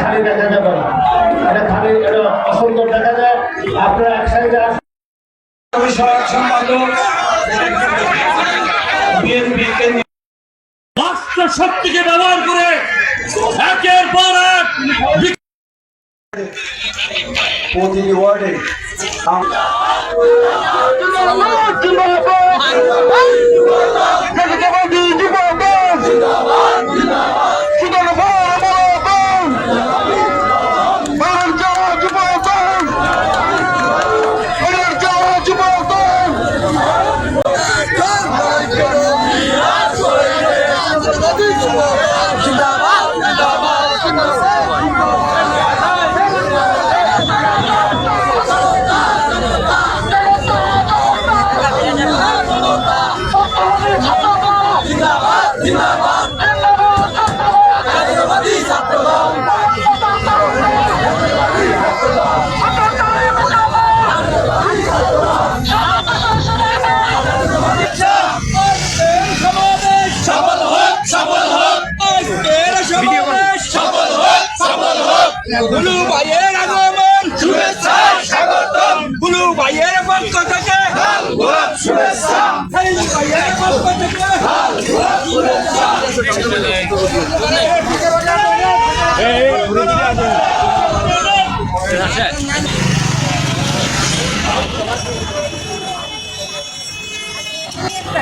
খালি দেখা যাবে না। এটা খালি এটা অসুন্দর দেখা যায়। আপনারা এক সাইডে বিষয়ক সম্পাদক বিএনপি রাষ্ট্র শক্তিকে ব্যবহার করে একের পর এক প্রতিটি ওয়ার্ডে বুলু ভাইয়ের আগমন। শুভেচ্ছা স্বাগতম। বুলু ভাইয়ের পক্ষ থেকে। শুভেচ্ছা। ভাইয়ের পক্ষ থেকে।